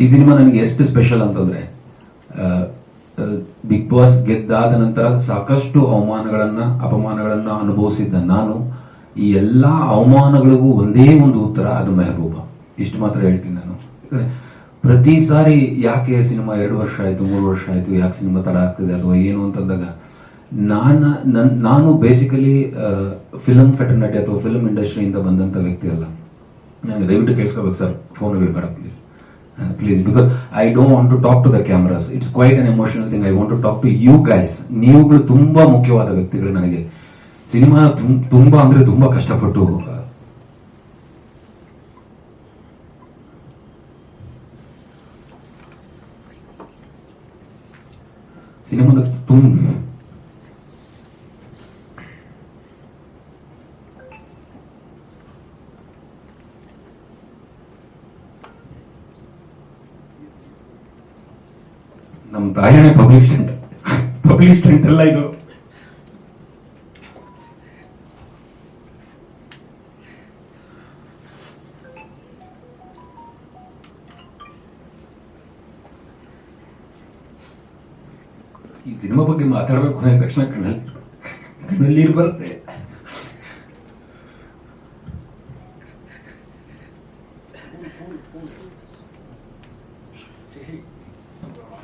ಈ ಸಿನಿಮಾ ನನಗೆ ಎಷ್ಟು ಸ್ಪೆಷಲ್ ಅಂತಂದ್ರೆ ಬಿಗ್ ಬಾಸ್ ಗೆದ್ದಾದ ನಂತರ ಸಾಕಷ್ಟು ಅವಮಾನಗಳನ್ನ, ಅಪಮಾನಗಳನ್ನ ಅನುಭವಿಸಿದ್ದ ನಾನು. ಈ ಎಲ್ಲಾ ಅವಮಾನಗಳಿಗೂ ಒಂದೇ ಒಂದು ಉತ್ತರ, ಅದು ಮೆಹಬೂಬ. ಇಷ್ಟು ಮಾತ್ರ ಹೇಳ್ತೀನಿ ನಾನು. ಪ್ರತಿ ಸಾರಿ ಯಾಕೆ ಸಿನಿಮಾ ಎರಡು ವರ್ಷ ಆಯ್ತು, ಮೂರು ವರ್ಷ ಆಯ್ತು, ಯಾಕೆ ಸಿನಿಮಾ ತಡ ಆಗ್ತಿದೆ ಅಥವಾ ಏನು ಅಂತಂದಾಗ, ನಾನು, ನನ್, ನಾನು ಬೇಸಿಕಲಿ ಫಿಲಮ್ ಫೆಟರ್ನಿಟಿ ಅಥವಾ ಫಿಲಮ್ ಇಂಡಸ್ಟ್ರಿಯಿಂದ ಬಂದಂತ ವ್ಯಕ್ತಿ ಅಲ್ಲ. ನನಗೆ ದಯವಿಟ್ಟು ಕೇಳಿಸ್ಕೋಬೇಕು ಸರ್. ಫೋನ್ ಬೇಡ please please because I don't want to talk to the cameras it's quite an emotional thing I want to talk to you guys ನೀವುಗಳು ತುಂಬಾ ಮುಖ್ಯವಾದ ವ್ಯಕ್ತಿಗಳು ನನಗೆ. ಸಿನಿಮಾ ತುಂಬಾ ಅಂದ್ರೆ ತುಂಬಾ ಕಷ್ಟಪಟ್ಟು ಸಿನಿಮಾ ಸಿನಿಮಾದ ತುಂಬ ನಮ್ಮ ತಾಯಣೆ ಪಬ್ಲಿಕ್ ಸ್ಟೆಂಟ್ ಪಬ್ಲಿಕ್ ಎಲ್ಲ ಇದು. ಈ ಸಿನಿಮಾ ಬಗ್ಗೆ ಮಾತಾಡಬೇಕು ಅಂದ ತಕ್ಷಣ ಕಣ್ಣಲ್ಲಿ ಕಣ್ಣಲ್ಲಿ ನೀರು ಬರುತ್ತೆ.